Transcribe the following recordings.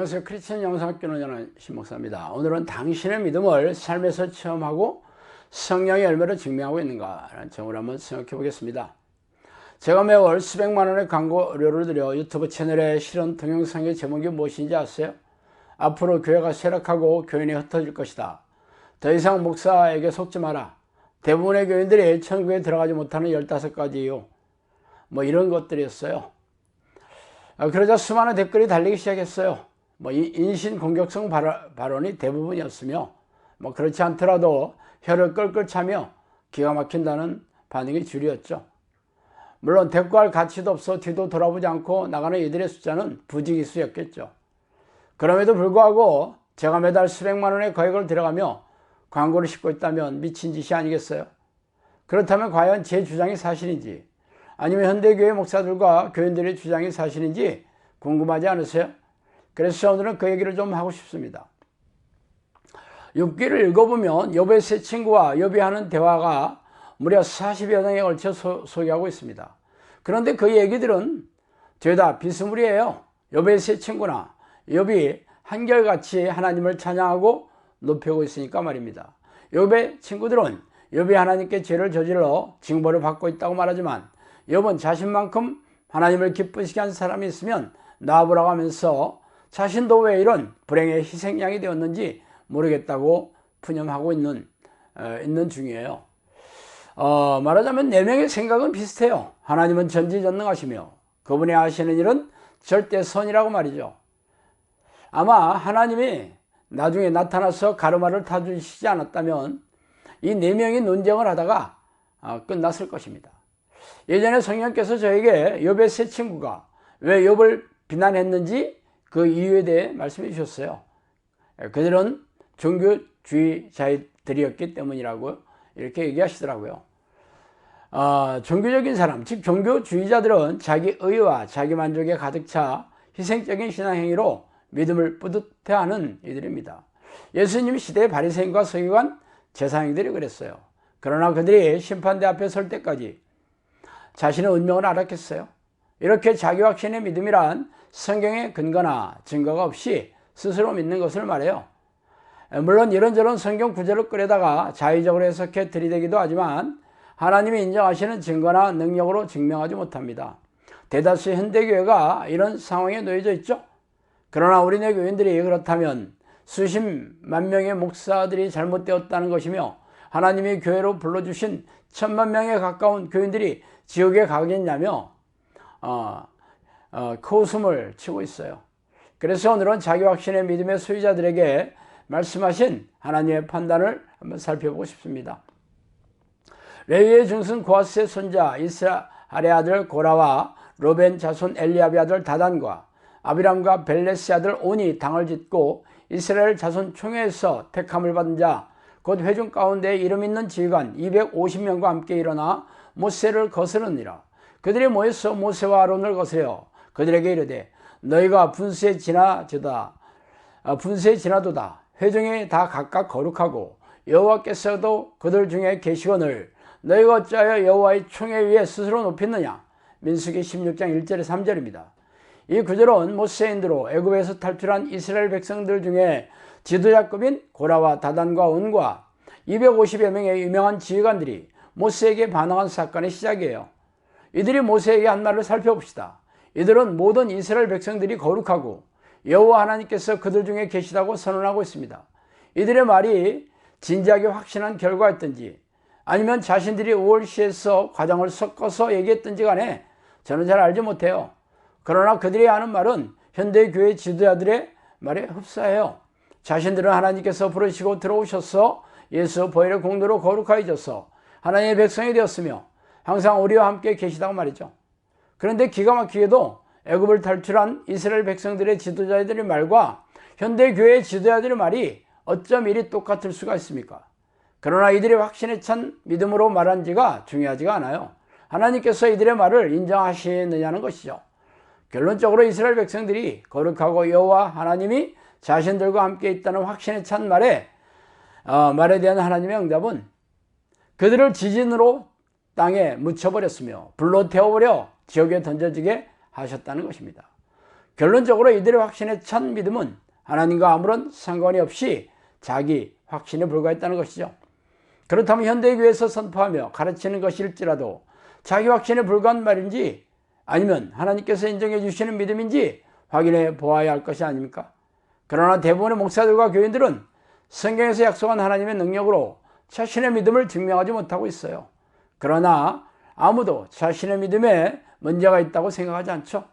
안녕하세요. 크리스천 영상학교는 신목사입니다. 오늘은 당신의 믿음을 삶에서 체험하고 성령의 열매로 증명하고 있는가라는 점을 한번 생각해 보겠습니다. 제가 매월 수백만 원의 광고료를 들여 유튜브 채널에 실은 동영상의 제목이 무엇인지 아세요? 앞으로 교회가 쇠락하고 교인이 흩어질 것이다. 더 이상 목사에게 속지 마라. 대부분의 교인들이 천국에 들어가지 못하는 15가지 이유. 뭐 이런 것들이었어요. 아, 그러자 수많은 댓글이 달리기 시작했어요. 뭐 인신 공격성 발언이 대부분이었으며 뭐 그렇지 않더라도 혀를 끌끌 차며 기가 막힌다는 반응이 줄이었죠. 물론 대꾸할 가치도 없어 뒤도 돌아보지 않고 나가는 이들의 숫자는 부지기수였겠죠. 그럼에도 불구하고 제가 매달 수백만 원의 거액을 들어가며 광고를 싣고 있다면 미친 짓이 아니겠어요? 그렇다면 과연 제 주장이 사실인지 아니면 현대교회 목사들과 교인들의 주장이 사실인지 궁금하지 않으세요? 그래서 오늘은 그 얘기를 좀 하고 싶습니다. 6기를 읽어보면 욥의 세 친구와 욥이 하는 대화가 무려 40여 장에 걸쳐 소, 소개하고 있습니다. 그런데 그 얘기들은 죄다 비스무리해요. 욥의 세 친구나 욥이 한결같이 하나님을 찬양하고 높이고 있으니까 말입니다. 욥의 친구들은 욥이 하나님께 죄를 저질러 징벌을 받고 있다고 말하지만 욥은 자신만큼 하나님을 기쁘시게 한 사람이 있으면 나보라고 하면서 자신도 왜 이런 불행의 희생양이 되었는지 모르겠다고 푸념하고 있는, 어, 있는 중이에요. 어, 말하자면 네 명의 생각은 비슷해요. 하나님은 전지전능하시며 그분이 하시는 일은 절대 선이라고 말이죠. 아마 하나님이 나중에 나타나서 가르마를 타주시지 않았다면 이 네 명이 논쟁을 하다가 어, 끝났을 것입니다. 예전에 성령께서 저에게 욥의 세 친구가 왜 욥을 비난했는지 그 이유에 대해 말씀해 주셨어요. 그들은 종교주의자들이었기 때문이라고 이렇게 얘기하시더라고요. 어, 종교적인 사람, 즉 종교주의자들은 자기 의와 자기 만족에 가득 차 희생적인 신앙행위로 믿음을 뿌듯해하는 이들입니다. 예수님 시대의 바리새인과 서기관, 제사장들이 그랬어요. 그러나 그들이 심판대 앞에 설 때까지 자신의 운명을 알았겠어요. 이렇게 자기 확신의 믿음이란 성경의 근거나 증거가 없이 스스로 믿는 것을 말해요. 물론 이런저런 성경 구절을 끌어다가 자의적으로 해석해 들이대기도 하지만 하나님이 인정하시는 증거나 능력으로 증명하지 못합니다. 대다수 현대교회가 이런 상황에 놓여져 있죠. 그러나 우리네 교인들이 그렇다면 수십만 명의 목사들이 잘못되었다는 것이며 하나님이 교회로 불러주신 천만 명에 가까운 교인들이 지옥에 가겠냐며 어, 어, 코웃음을 치고 있어요. 그래서 오늘은 자기 확신의 믿음의 소유자들에게 말씀하신 하나님의 판단을 한번 살펴보고 싶습니다. 레위의 중순 고아스의 손자 이스라엘의 아들 고라와 로벤 자손 엘리압의 아들 다단과 아비람과 벨레스 아들 온이 당을 짓고 이스라엘 자손 총회에서 택함을 받은 자 곧 회중 가운데 이름 있는 지휘관 250명과 함께 일어나 모세를 거스르니라 그들이 모여서 모세와 아론을 거스려 그들에게 이르되 너희가 분수에 지나도다 아, 분수에 지나도다 회중에 다 각각 거룩하고 여호와께서도 그들 중에 계시거늘 너희가 어찌하여 여호와의 총에 위에 스스로 높였느냐 민수기 16장 1절에 3절입니다. 이 구절은 모세인들로 애굽에서 탈출한 이스라엘 백성들 중에 지도자급인 고라와 다단과 온과 250여 명의 유명한 지휘관들이 모세에게 반응한 사건의 시작이에요. 이들이 모세에게 한 말을 살펴봅시다. 이들은 모든 이스라엘 백성들이 거룩하고 여호와 하나님께서 그들 중에 계시다고 선언하고 있습니다. 이들의 말이 진지하게 확신한 결과였든지 아니면 자신들이 우월시에서 과정을 섞어서 얘기했든지 간에 저는 잘 알지 못해요. 그러나 그들이 하는 말은 현대 교회 지도자들의 말에 흡사해요. 자신들은 하나님께서 부르시고 들어오셔서 예수 보혈의 공로로 거룩하여져서 하나님의 백성이 되었으며 항상 우리와 함께 계시다고 말이죠. 그런데 기가 막히게도 애굽을 탈출한 이스라엘 백성들의 지도자들의 말과 현대 교회의 지도자들의 말이 어쩜 이리 똑같을 수가 있습니까? 그러나 이들의 확신에 찬 믿음으로 말한 지가 중요하지가 않아요. 하나님께서 이들의 말을 인정하시느냐는 것이죠. 결론적으로 이스라엘 백성들이 거룩하고 여호와 하나님이 자신들과 함께 있다는 확신에 찬 말에 어, 말에 대한 하나님의 응답은 그들을 지진으로 땅에 묻혀버렸으며 불로 태워버려 지옥에 던져지게 하셨다는 것입니다. 결론적으로 이들의 확신에 찬 믿음은 하나님과 아무런 상관이 없이 자기 확신에 불과했다는 것이죠. 그렇다면 현대 교회에서 선포하며 가르치는 것일지라도 자기 확신에 불과한 말인지 아니면 하나님께서 인정해 주시는 믿음인지 확인해 보아야 할 것이 아닙니까? 그러나 대부분의 목사들과 교인들은 성경에서 약속한 하나님의 능력으로 자신의 믿음을 증명하지 못하고 있어요. 그러나 아무도 자신의 믿음에 문제가 있다고 생각하지 않죠.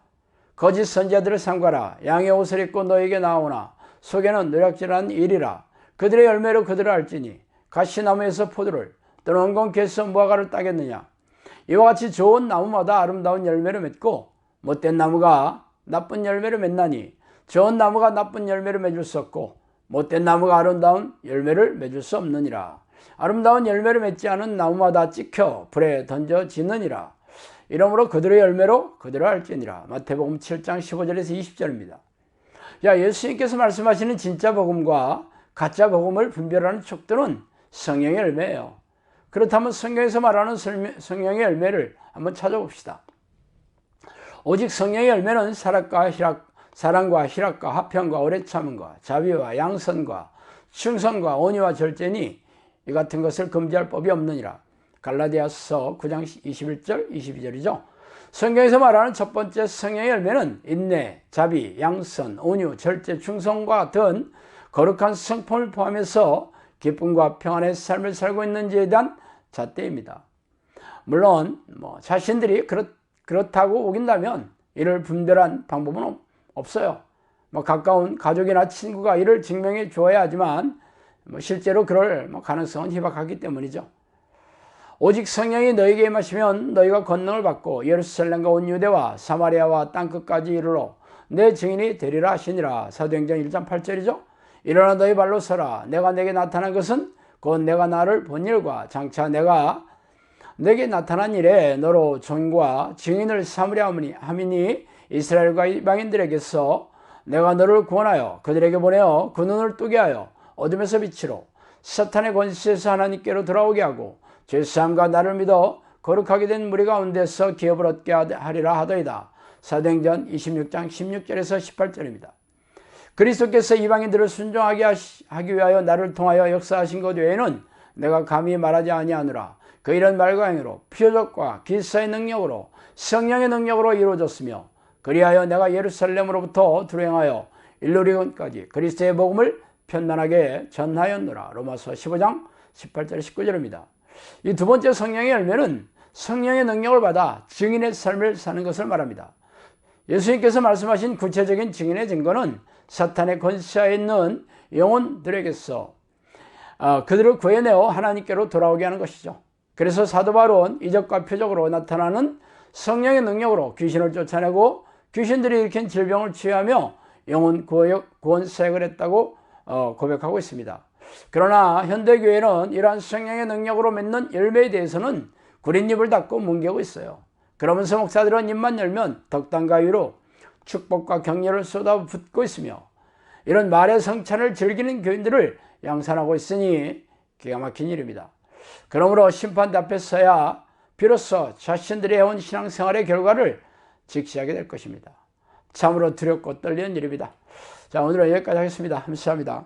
거짓 선지자들을 삼가라. 양의 옷을 입고 너에게 나오나 속에는 노략질한 일이라. 그들의 열매로 그들을 알지니 가시나무에서 포도를 또는 원공개에서 무화과를 따겠느냐. 이와 같이 좋은 나무마다 아름다운 열매를 맺고 못된 나무가 나쁜 열매를 맺나니 좋은 나무가 나쁜 열매를 맺을 수 없고 못된 나무가 아름다운 열매를 맺을 수 없느니라. 아름다운 열매를 맺지 않은 나무마다 찍혀 불에 던져지느니라. 이러므로 그들의 열매로 그들을 알지니라. 마태복음 7장 15절에서 20절입니다. 자, 예수님께서 말씀하시는 진짜 복음과 가짜 복음을 분별하는 촉도는 성령의 열매예요. 그렇다면 성경에서 말하는 성령의 열매를 한번 찾아봅시다. 오직 성령의 열매는 사랑과 희락, 사랑과 희락과 화평과 오래 참음과 자비와 양선과 충성과 온유와 절제니 이 같은 것을 금지할 법이 없느니라. 갈라디아서 9장 21절 22절이죠. 성경에서 말하는 첫 번째 성령의 열매는 인내, 자비, 양선, 온유, 절제, 충성과 같은 거룩한 성품을 포함해서 기쁨과 평안의 삶을 살고 있는지에 대한 잣대입니다. 물론 뭐 자신들이 그렇, 그렇다고 우긴다면 이를 분별한 방법은 없어요. 뭐 가까운 가족이나 친구가 이를 증명해 주어야 하지만 뭐 실제로 그럴 뭐 가능성은 희박하기 때문이죠. 오직 성령이 너에게 임하시면 너희가 권능을 받고 예루살렘과 온 유대와 사마리아와 땅 끝까지 이르러 내 증인이 되리라 하시니라. 사도행전 1장 8절이죠. 일어나 너희 발로 서라. 내가 내게 나타난 것은 곧 내가 나를 본 일과 장차 내가 내게 나타난 일에 너로 종과 증인을 삼으려 함이니 이스라엘과 이방인들에게서 내가 너를 구원하여 그들에게 보내어 그 눈을 뜨게 하여 어둠에서 빛으로 사탄의 권세에서 하나님께로 돌아오게 하고 죄사함과 나를 믿어 거룩하게 된 무리 가운데서 기업을 얻게 하리라 하더이다. 사도행전 26장 16절에서 18절입니다. 그리스도께서 이방인들을 순종하게 하기 위하여 나를 통하여 역사하신 것 외에는 내가 감히 말하지 아니하노라. 그 이런 말과 행위로 표적과 기사의 능력으로 성령의 능력으로 이루어졌으며 그리하여 내가 예루살렘으로부터 두행하여 일루리온까지 그리스도의 복음을 편만하게 전하였노라. 로마서 15장 18절 19절입니다. 이 두 번째 성령의 열매는 성령의 능력을 받아 증인의 삶을 사는 것을 말합니다. 예수님께서 말씀하신 구체적인 증인의 증거는 사탄의 권세하에 있는 영혼들에게서 어, 그들을 구해내어 하나님께로 돌아오게 하는 것이죠. 그래서 사도 바울은 이적과 표적으로 나타나는 성령의 능력으로 귀신을 쫓아내고 귀신들이 일으킨 질병을 치유하며 영혼 구원 사역을 했다고 어, 고백하고 있습니다. 그러나 현대교회는 이러한 성령의 능력으로 맺는 열매에 대해서는 구린 입을 닫고 뭉개고 있어요. 그러면서 목사들은 입만 열면 덕담과 위로 축복과 격려를 쏟아붓고 있으며 이런 말의 성찬을 즐기는 교인들을 양산하고 있으니 기가 막힌 일입니다. 그러므로 심판대 앞에 서야 비로소 자신들이 해온 신앙생활의 결과를 직시하게 될 것입니다. 참으로 두렵고 떨리는 일입니다. 자, 오늘은 여기까지 하겠습니다. 감사합니다.